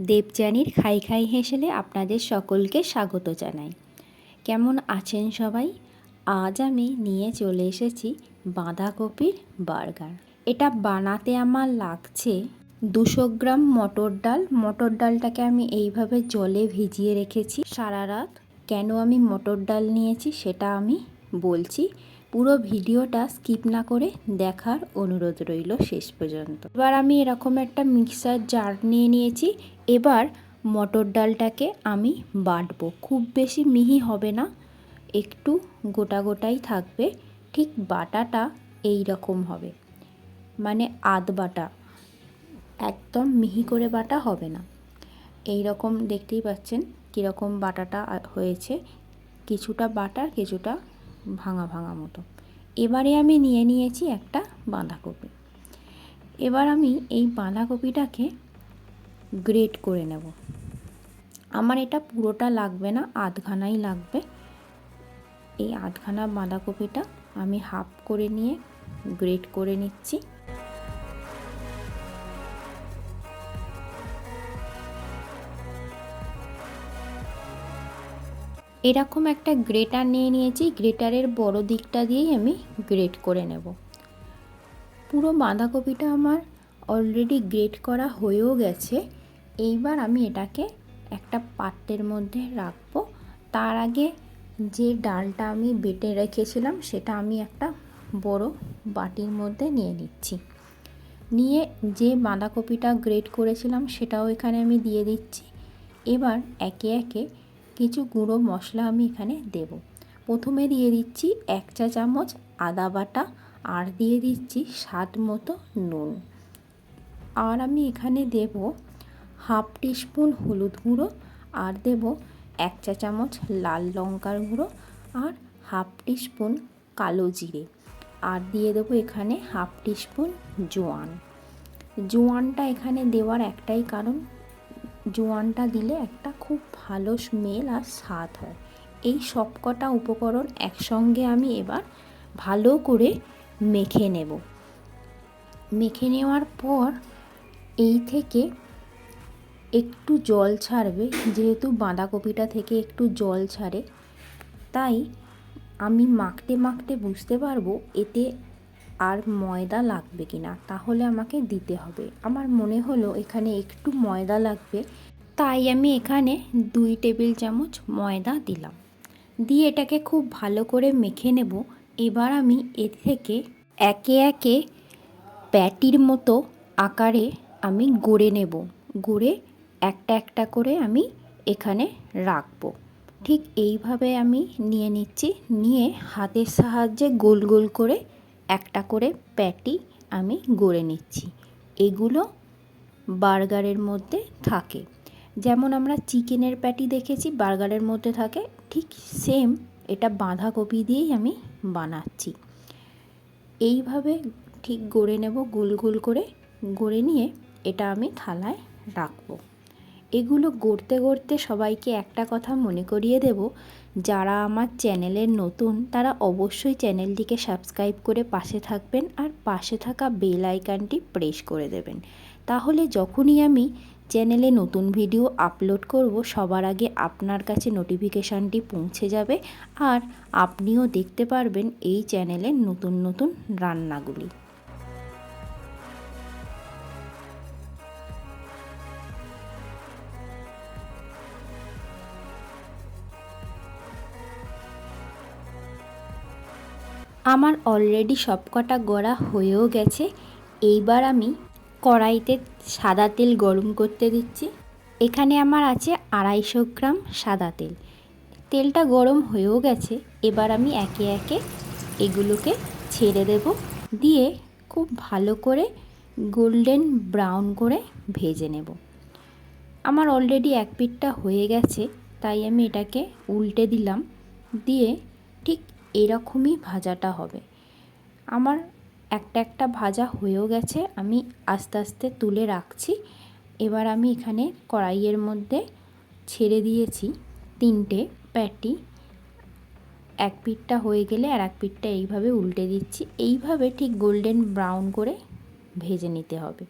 দেবযানীর খাই খাই হেসেলে আপনাদের সকলকে স্বাগত জানাই। কেমন আছেন সবাই? আজ আমি নিয়ে চলে এসেছি বাঁধাকপির বার্গার। এটা বানাতে আমার লাগছে দুশো গ্রাম মটর ডাল। মটর ডালটাকে আমি এইভাবে জলে ভিজিয়ে রেখেছি। সারা রাত কেন আমি মটর ডাল নিয়েছি সেটা আমি বলছি। পুরো ভিডিওটা স্কিপ না করে দেখার অনুরোধ রইল শেষ পর্যন্ত। এবার আমি এরকম একটা মিক্সার জার নিয়ে নিয়েছি। এবার মটর ডালটাকে আমি বাটবো। খুব বেশি মিহি হবে না, একটু গোটা গোটাই থাকবে। ঠিক বাটাটা এই রকম হবে মানে আধ বাটা। একদম মিহি করে বাটা হবে না। এই রকম দেখতেই পাচ্ছেন কীরকম বাটাটা হয়েছে। কিছুটা বাটার কিছুটা ভাঙা ভাঙা মতো। এবারে আমি নিয়ে নিয়েছি একটা বাঁধাকপি। এবার আমি এই বাঁধাকপিটাকে গ্রেট করে নেব। আমার এটা পুরোটা লাগবে না, আধখানাই লাগবে। এই আধখানা বাঁধাকপিটা আমি হাফ করে নিয়ে গ্রেট করে নিচ্ছি। এরকম একটা গ্রেটার নিয়ে নিয়েছি, গ্রেটারের বড় দিকটা দিয়েই আমি গ্রেট করে নেব। পুরো বাঁধাকপিটা আমার অলরেডি গ্রেট করা হয়েও গেছে। এইবার আমি এটাকে একটা পাত্রের মধ্যে রাখব। তার আগে যে ডালটা আমি বেটে রেখেছিলাম, সেটা আমি একটা বড় বাটির মধ্যে নিয়ে নিচ্ছি। নিয়ে যে বাঁধাকপিটা গ্রেট করেছিলাম, সেটাও এখানে আমি দিয়ে দিচ্ছি। এবার একে একে কিছু গুঁড়ো মশলা আমি এখানে দেব। প্রথমে দিয়ে দিচ্ছি এক চা চামচ আদা বাটা আর দিয়ে দিচ্ছি স্বাদ মতো নুন। আর আমি এখানে দেব হাফ টিস্পুন হলুদ গুঁড়ো, আর দেব এক চা চামচ লাল লঙ্কার গুঁড়ো, আর হাফ টিস্পুন কালো জিরে। আর দিয়ে দেবো এখানে হাফ টিস্পুন জোয়ান। জোয়ানটা এখানে দেওয়ার একটাই কারণ জোয়ানটা দিলে একটা খুব ভালো স্মেল আর স্বাদ হয়। এই সবকটা উপকরণ একসঙ্গে আমি এবার ভালো করে মেখে নেব। মেখে নেওয়ার পর এই থেকে একটু জল ছাড়বে, যেহেতু বাঁধাকপিটা থেকে একটু জল ছাড়ে। তাই আমি মাখতে মাখতে বুঝতে পারব এতে আর ময়দা লাগবে কি না তাহলে আমাকে দিতে হবে। আমার মনে হলো এখানে একটু ময়দা লাগবে, তাই আমি এখানে দুই টেবিল চামচ ময়দা দিলাম। দিয়ে এটাকে খুব ভালো করে মেখে নেব। এবার আমি এ থেকে একে একে প্যাটির মতো আকারে আমি গড়ে নেব। গড়ে একটা একটা করে আমি এখানে রাখব। ঠিক এইভাবে আমি নিয়ে নিচ্ছি। নিয়ে হাতের সাহায্যে গোল গোল করে একটা করে প্যাটি আমি গড়ে নিচ্ছি। এগুলো বার্গারের মধ্যে থাকে। যেমন আমরা চিকেনের প্যাটি দেখেছি, বার্গারের মধ্যে থাকে, ঠিক সেম এটা বাঁধাকপি দিয়েই আমি বানাচ্ছি। এইভাবে ঠিক গড়ে নেব, গোল গোল করে গড়ে নিয়ে এটা আমি থালায় রাখব। এগুলো গড়তে গড়তে সবাইকে একটা কথা মনে করিয়ে দেব, যারা আমার চ্যানেলের নতুন, তারা অবশ্যই চ্যানেলটিকে সাবস্ক্রাইব করে পাশে থাকবেন আর পাশে থাকা বেল আইকনটি প্রেস করে দেবেন। তাহলে যখনই আমি চ্যানেলে নতুন ভিডিও আপলোড করব, সবার আগে আপনার কাছে নোটিফিকেশানটি পৌঁছে যাবে আর আপনিও দেখতে পারবেন এই চ্যানেলের নতুন নতুন রান্নাগুলি। আমার অলরেডি সবকটা গড়া হয়েও গেছে। এইবার আমি কড়াইতে সাদা তেল গরম করতে দিচ্ছি। এখানে আমার আছে আড়াইশো গ্রাম সাদা তেল। তেলটা গরম হয়েও গেছে। এবার আমি একে একে এগুলোকে ছেড়ে দেব। দিয়ে খুব ভালো করে গোল্ডেন ব্রাউন করে ভেজে নেব। আমার অলরেডি এক পিঠটা হয়ে গেছে, তাই আমি এটাকে উল্টে দিলাম। দিয়ে ঠিক এরকমই ভাজাটা হবে। আমার একটা একটা ভাজা হয়েও গেছে, আমি আস্তে আস্তে তুলে রাখছি। এবার আমি এখানে কড়াইয়ের মধ্যে ছেড়ে দিয়েছি তিনটে প্যাটি। এক পিঠটা হয়ে গেলে আর এক পিঠটা এইভাবে উল্টে দিচ্ছি। এইভাবে ঠিক গোল্ডেন ব্রাউন করে ভেজে নিতে হবে।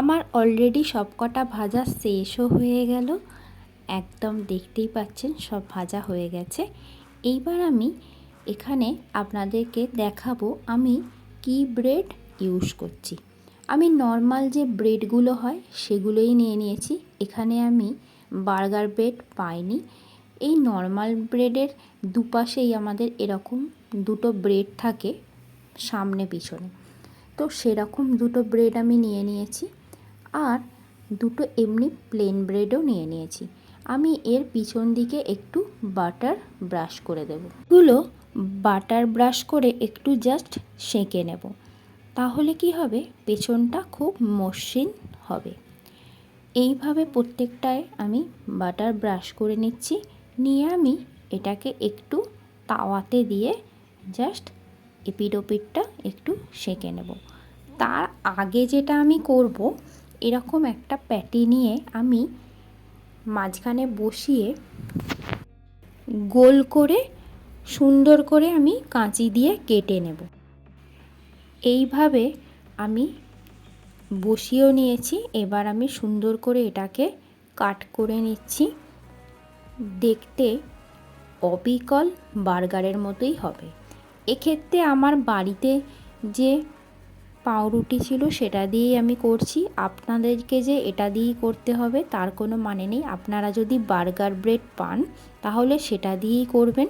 আমার অলরেডি সবকটা ভাজা শেষও হয়ে গেল। একদম দেখতেই পাচ্ছেন, সব ভাজা হয়ে গেছে। এইবার আমি এখানে আপনাদেরকে দেখাবো আমি কি ব্রেড ইউজ করছি। আমি নর্মাল যে ব্রেডগুলো হয়, সেগুলোই নিয়ে নিয়েছি। এখানে আমি বার্গার ব্রেড পাইনি। এই নর্মাল ব্রেডের দুপাশেই আমাদের এরকম দুটো ব্রেড থাকে সামনে পিছনে তো সেরকম দুটো ব্রেড আমি নিয়ে নিয়েছি। আর দুটো এমনি প্লেন ব্রেডও নিয়ে নিয়েছি। আমি এর পিছন দিকে একটু বাটার ব্রাশ করে দেবো। এগুলো বাটার ব্রাশ করে একটু জাস্ট সেঁকে নেব। তাহলে কি হবে? পেছনটা খুব মসৃণ হবে। এইভাবে প্রত্যেকটায় আমি বাটার ব্রাশ করে নিচ্ছি। নিয়ে আমি এটাকে একটু তাওয়াতে দিয়ে জাস্ট এপিড ওপিডটা একটু সেঁকে নেব। তার আগে যেটা আমি করব এরকম একটা প্যাটি নিয়ে আমি মাঝখানে বসিয়ে গোল করে, সুন্দর করে আমি কাঁচি দিয়ে কেটে নেব। এইভাবে আমি বসিয়েও নিয়েছি, এবার আমি সুন্দর করে এটাকে কাট করে নিচ্ছি। দেখতে অবিকল বার্গারের মতোই হবে। এক্ষেত্রে আমার বাড়িতে যে পাউরুটি ছিল সেটা দিয়েই আমি করছি। আপনাদেরকে যে এটা দিয়েই করতে হবে তার কোনো মানে নেই। আপনারা যদি বার্গার ব্রেড পান, তাহলে সেটা দিয়েই করবেন।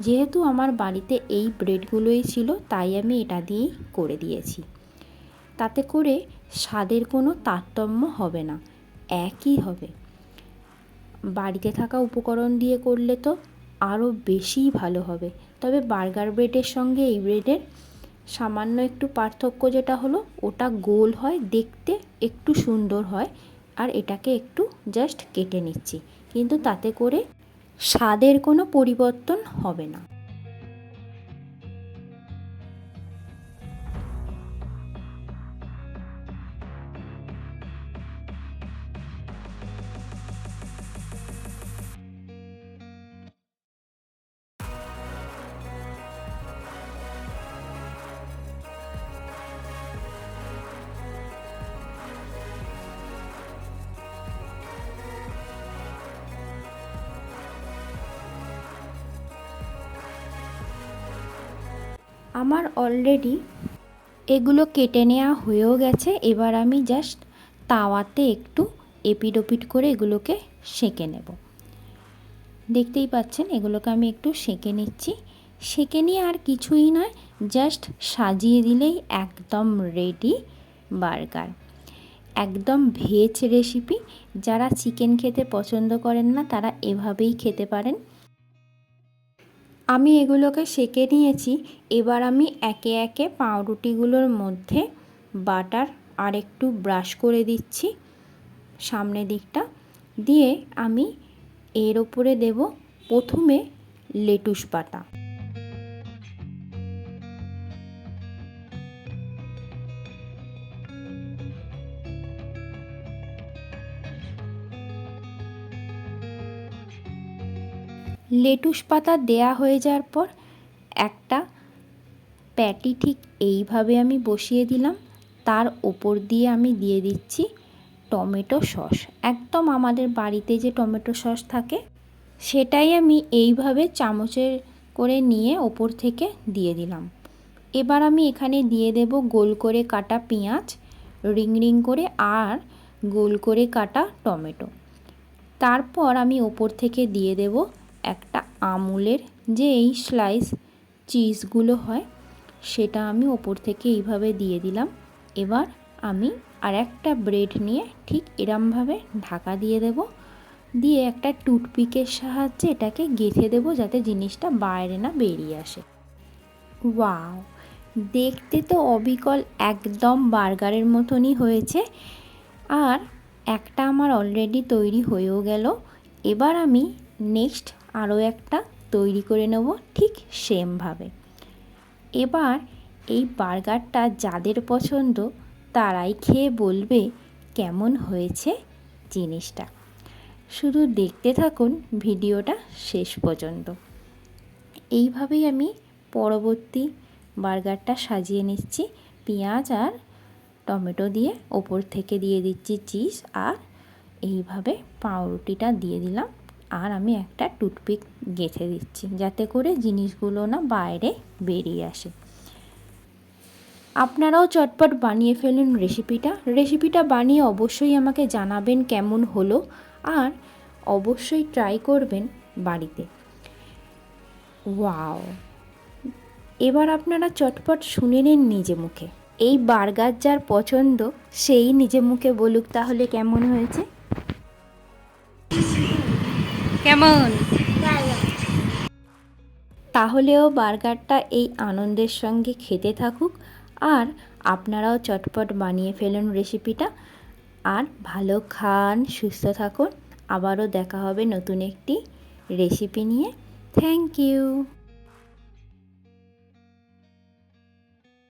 যেহেতু আমার বাড়িতে এই ব্রেডগুলোই ছিল, তাই আমি এটা দিয়েই করে দিয়েছি। তাতে করে স্বাদের কোনো তারতম্য হবে না, একই হবে। বাড়িতে থাকা উপকরণ দিয়ে করলে তো আরও বেশিই ভালো হবে। তবে বার্গার ব্রেডের সঙ্গে এই ব্রেডের সামান্য একটু পার্থক্য যেটা হলো, ওটা গোল হয়, দেখতে একটু সুন্দর হয়, আর এটাকে একটু জাস্ট কেটে নিচ্ছি। কিন্তু তাতে করে স্বাদের কোনো পরিবর্তন হবে না। আমার অলরেডি এগুলো কেটে নেওয়া হয়েও গেছে, এবার আমি জাস্ট তাওয়াতে একটু এপিড ওপিড করে এগুলোকে সেঁকে নেব। দেখতেই পাচ্ছেন, এগুলোকে আমি একটু সেঁকে নিচ্ছি। সেঁকে নিয়ে আর কিছুই নয় জাস্ট সাজিয়ে দিলেই একদম রেডি বার্গার একদম ভেজ রেসিপি যারা চিকেন খেতে পছন্দ করেন না, তারা এভাবেই খেতে পারেন। আমি এগুলোকে সেঁকে নিয়েছি। এবার আমি একে একে পাউরুটিগুলোর মধ্যে বাটার আরেকটু ব্রাশ করে দিচ্ছি সামনে দিকটা। দিয়ে আমি এর ওপরে দেব প্রথমে লেটুস পাতা লেটুস পাতা দেয়া হয়ে যাওয়ার পর একটা প্যাটি ঠিক এইভাবে আমি বসিয়ে দিলাম। তার ওপর দিয়ে আমি দিয়ে দিচ্ছি টমেটো সস। একদম আমাদের বাড়িতে যে টমেটো সস থাকে, সেটাই আমি এইভাবে চামচের করে নিয়ে ওপর থেকে দিয়ে দিলাম। এবার আমি এখানে দিয়ে দেব গোল করে কাটা পেঁয়াজ, রিং রিং করে আর গোল করে কাটা টমেটো। তারপর আমি ওপর থেকে দিয়ে দেব একটা আমুলের যে এই স্লাইস চিজগুলো হয়, সেটা আমি ওপর থেকে এইভাবে দিয়ে দিলাম। এবার আমি আর একটা ব্রেড নিয়ে ঠিক এরমভাবে ঢাকা দিয়ে দেব। দিয়ে একটা টুথপিকের সাহায্যে এটাকে গেঁথে দেবো যাতে জিনিসটা বাইরে না বেরিয়ে আসে। ওয়াও! দেখতে তো অবিকল একদম বার্গারের মতনই হয়েছে। আর একটা আমার অলরেডি তৈরি হয়েও গেল। এবার আমি নেক্সট আরও একটা তৈরি করে নেব ঠিক সেমভাবে। এবার এই বার্গারটা যাদের পছন্দ তারাই খেয়ে বলবে কেমন হয়েছে জিনিসটা। শুধু দেখতে থাকুন ভিডিওটা শেষ পর্যন্ত। এইভাবেই আমি পরবর্তী বার্গারটা সাজিয়ে নিচ্ছি। পেঁয়াজ আর টমেটো দিয়ে ওপর থেকে দিয়ে দিচ্ছি চিজ আর এইভাবে পাউরুটিটা দিয়ে দিলাম। আর আমি একটা টুথপিক গেঁথে দিচ্ছি, যাতে করে জিনিসগুলো না বাইরে বেরিয়ে আসে। আপনারাও চটপট বানিয়ে ফেলুন রেসিপিটা। রেসিপিটা বানিয়ে অবশ্যই আমাকে জানাবেন কেমন হলো আর অবশ্যই ট্রাই করবেন বাড়িতে। ওয়াও! এবার আপনারা চটপট শুনে নিন নিজে মুখে। এই বার্গার যার পছন্দ, সেই নিজে মুখে বলুক তাহলে কেমন হয়েছে। কেমন? তাহলেও বার্গারটা এই আনন্দের সঙ্গে খেতে থাকুক আর আপনারাও চটপট বানিয়ে ফেলুন রেসিপিটা। আর ভালো খান সুস্থ থাকুন। আবারও দেখা হবে নতুন একটি রেসিপি নিয়ে। Thank you.